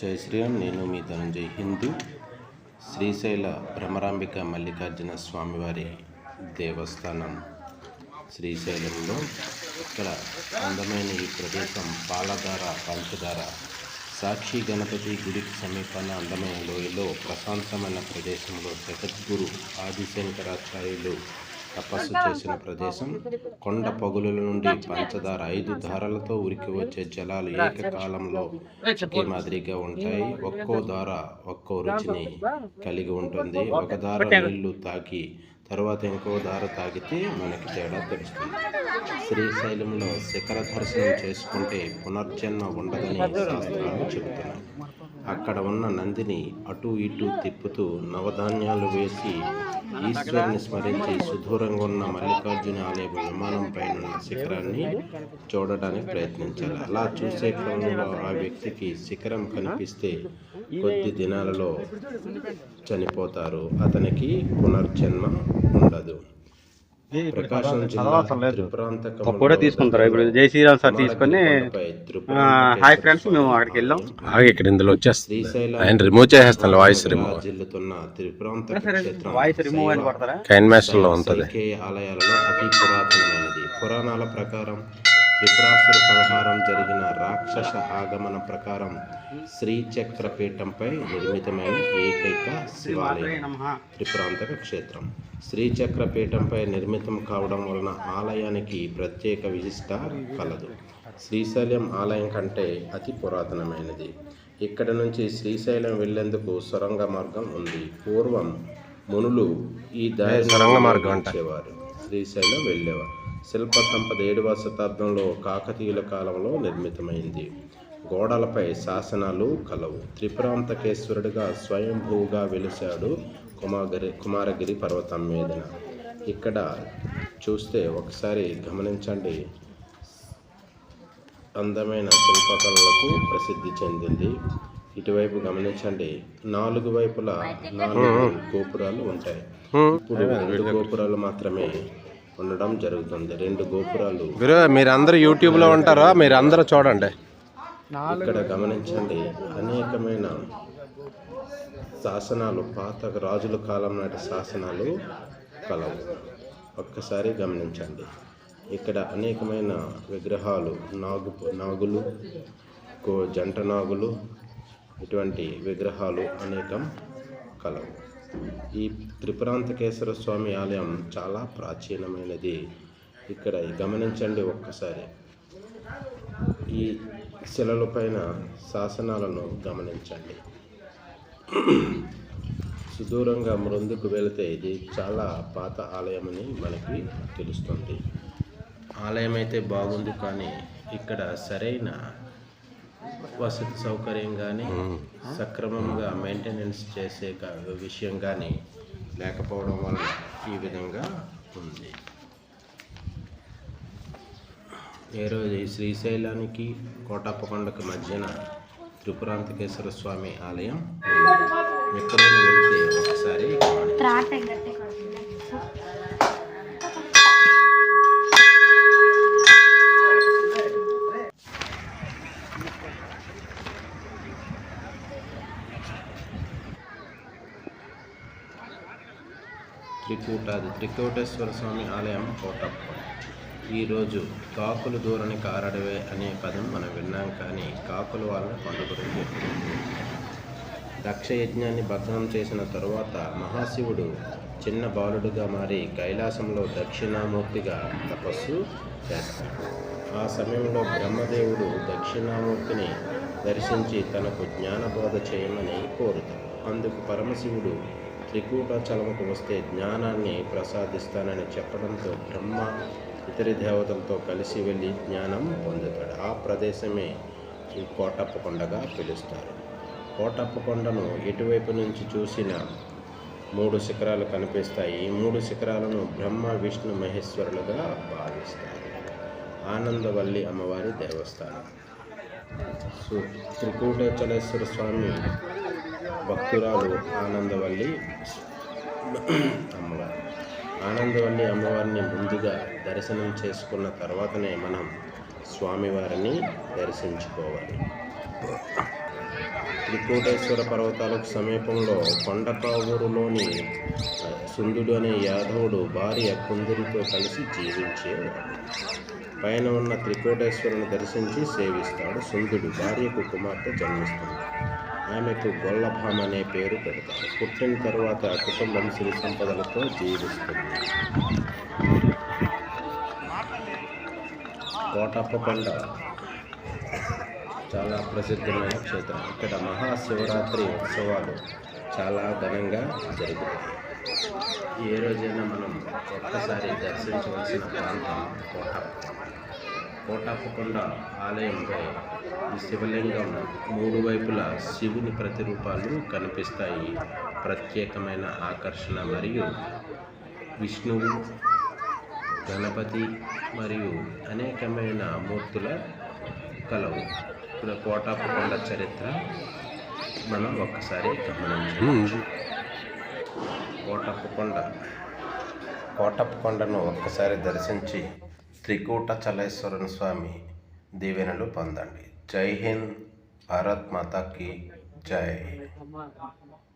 జై శ్రీరామ్ నేను మీ ధనంజయ్ హిందూ. శ్రీశైల భ్రమరాంబిక మల్లికార్జున స్వామివారి దేవస్థానం శ్రీశైలంలో. ఇక్కడ అందమైన ఈ ప్రదేశం పాలధార పంచదార సాక్షి గణపతి గుడికి సమీపాన అందమైన లోయలో ప్రశాంతమైన ప్రదేశంలో జగద్గురు ఆదిశంకరాచార్యులు తపస్సు చేసిన ప్రదేశం కొండ పగులుల నుండి పంచదార ఐదు ధారలతో ఉరికి వచ్చే జలాలు ఏకకాలంలో ఒకే మాదిరిగా ఉంటాయి. ఒక్కో ధార ఒక్కో రుచిని కలిగి ఉంటుంది. ఒక ధార నీళ్ళు తాకి తర్వాత ఇంకో దార తాగితే మనకి తేడా తెలుస్తుంది. శ్రీశైలంలో శిఖర దర్శనం చేసుకుంటే పునర్జన్మ ఉండదని శాస్త్రాలు చెబుతున్నాయి. అక్కడ ఉన్న నందిని అటు ఇటు తిప్పుతూ నవధాన్యాలు వేసి ఈశ్వరుని స్మరించి సుదూరంగా ఉన్న మల్లికార్జున ఆలయ విమానం పైన ఉన్న శిఖరాన్ని చూడడానికి ప్రయత్నించాలి. అలా చూసే క్రమంలో ఆ వ్యక్తికి శిఖరం కనిపిస్తే కొద్ది దినాలలో చనిపోతారు. అతనికి పునర్జన్మ ఉండదు. ఫోటో తీసుకుంటారు. ఇప్పుడు జై శ్రీరామ్ సార్ తీసుకొని హాయ్ ఫ్రెండ్స్ మేము అక్కడికి వెళ్ళాం. ఇక్కడ ఇందులో వచ్చేస్తుంది. ఆయన రిమూవ్ చేసేస్తాను వాయిస్ రిమూవ్ వాయిస్ రిమూవ్ అని పడతారా? కైన్ మాస్టర్లో ఉంటది ఆలయాలలో అతి పురాతనమైనది. పురాణాల ప్రకారం త్రిపురాసుర సంహారం జరిగిన రాక్షస ఆగమన ప్రకారం శ్రీచక్ర పీఠంపై నిర్మితమైన ఏకైక శివాలయం త్రిపురాంతక క్షేత్రం. శ్రీచక్ర పీఠంపై నిర్మితం కావడం వలన ఆలయానికి ప్రత్యేక విశిష్ట కలదు. శ్రీశైలం ఆలయం కంటే అతి పురాతనమైనది. ఇక్కడ నుంచి శ్రీశైలం వెళ్ళేందుకు సొరంగ మార్గం ఉంది. పూర్వం మునులు ఈ దారి సొరంగ మార్గం శ్రీశైలం వెళ్ళేవారు. శిల్ప సంపద ఏడవ శతాబ్దంలో కాకతీయుల కాలంలో నిర్మితమైంది. గోడలపై శాసనాలు కలవు. త్రిపురాంతకేశ్వరుడిగా స్వయంభూగా వెలిశాడు కుమారగిరి కుమారగిరి పర్వతం మీదన. ఇక్కడ చూస్తే ఒకసారి గమనించండి. అందమైన శిల్పకళలకు ప్రసిద్ధి చెందింది. ఇటువైపు గమనించండి. నాలుగు వైపులా నాలుగు గోపురాలు ఉంటాయి. ఇప్పుడు రెండు గోపురాలు మాత్రమే ఉండడం జరుగుతుంది. రెండు గోపురాలు గురు మీరు అందరూ యూట్యూబ్లో ఉంటారా? మీరు అందరూ చూడండి ఇక్కడ గమనించండి అనేకమైన శాసనాలు పాత రాజుల కాలం నాటి శాసనాలు కలవు. ఒక్కసారి గమనించండి. ఇక్కడ అనేకమైన విగ్రహాలు నాగు నాగులు కో జంట నాగులు ఇటువంటి విగ్రహాలు అనేకం కలవు. ఈ త్రిపురాంతకేశ్వర స్వామి ఆలయం చాలా ప్రాచీనమైనది. ఇక్కడ గమనించండి ఒక్కసారి. ఈ శిలల పైన శాసనాలను గమనించండి. సుదూరంగా ముందుకు వెళితే ఇది చాలా పాత ఆలయమని మనకి తెలుస్తుంది. ఆలయం అయితే బాగుంది కానీ ఇక్కడ సరైన వసతి సౌకర్యం కానీ సక్రమంగా మెయింటెనెన్స్ చేసే విషయం కానీ లేకపోవడం వల్ల ఈ విధంగా ఉంది. ఏ రోజు ఈ శ్రీశైలానికి కోటప్పకొండకు మధ్యన త్రిపురాంతకేశ్వర స్వామి ఆలయం ఉంది. ఎక్కడైనా వెళ్తే ఒకసారి త్రికూటాది. త్రికూటేశ్వర స్వామి ఆలయం కోటప్ప. ఈరోజు కాకులు దూరని కారడవే అనే పదం మనం విన్నాం కానీ కాకుల వాళ్ళని కొండ గురించి దక్ష యజ్ఞాన్ని భగ్నం చేసిన తరువాత మహాశివుడు చిన్న బాలుడుగా మారి కైలాసంలో దక్షిణామూర్తిగా తపస్సు చేస్తాడు. ఆ సమయంలో బ్రహ్మదేవుడు దక్షిణామూర్తిని దర్శించి తనకు జ్ఞానబోధ చేయమని కోరుతాడు. అందుకు పరమశివుడు త్రికూటాచలముకు వస్తే జ్ఞానాన్ని ప్రసాదిస్తానని చెప్పడంతో బ్రహ్మ ఇతర దేవతలతో కలిసి వెళ్ళి జ్ఞానం పొందుతాడు. ఆ ప్రదేశమే ఈ కోటప్ప కొండగా పిలుస్తారు. కోటప్ప కొండను ఎటువైపు నుంచి చూసినా మూడు శిఖరాలు కనిపిస్తాయి. ఈ మూడు శిఖరాలను బ్రహ్మ విష్ణు మహేశ్వరులుగా భావిస్తారు. ఆనందవల్లి అమ్మవారి దేవస్థానం. సో స్వామి భక్తురాలు ఆనందవల్లి అమ్మవారు. ఆనందవల్లి అమ్మవారిని ముందుగా దర్శనం చేసుకున్న తర్వాతనే మనం స్వామివారిని దర్శించుకోవాలి. త్రికూటేశ్వర పర్వతాలకు సమీపంలో కొండకావూరులోని సుందుడు అనే యాదవుడు భార్య కుందరితో కలిసి జీవించేవాడు పైన ఉన్న త్రికోటేశ్వరుని దర్శించి సేవిస్తాడు సుందుడు. భార్యకు కుమార్తె జన్మిస్తుంది. ఆమెకు గొల్లభామ అనే పేరు పెడతారు. పుట్టిన తర్వాత కుటుంబం సిరి సంపదలతో జీవిస్తుంది. కోటప్ప కొండ చాలా ప్రసిద్ధమైన క్షేత్రం. ఇక్కడ మహాశివరాత్రి ఉత్సవాలు చాలా ఘనంగా జరుగుతాయి ఏ రోజైనా మనం ఒక్కసారి దర్శించవలసిన ప్రాంతం కోటప్ప. కోటాపకొండ ఆలయంపై ఈ శివలింగం మూడు వైపులా శివుని ప్రతిరూపాలు కనిపిస్తాయి. ప్రత్యేకమైన ఆకర్షణ మరియు విష్ణువు గణపతి మరియు అనేకమైన మూర్తుల కలవు. ఇప్పుడు కోటాపకొండ చరిత్ర మనం ఒక్కసారి గమనించాము కోటప్పకొండ కోటప్పకొండను ఒక్కసారి దర్శించి త్రికూట చలేశ్వరన్ స్వామి దీవెనలు పొందండి. జై హింద్. భారత్ మాతాకి జై.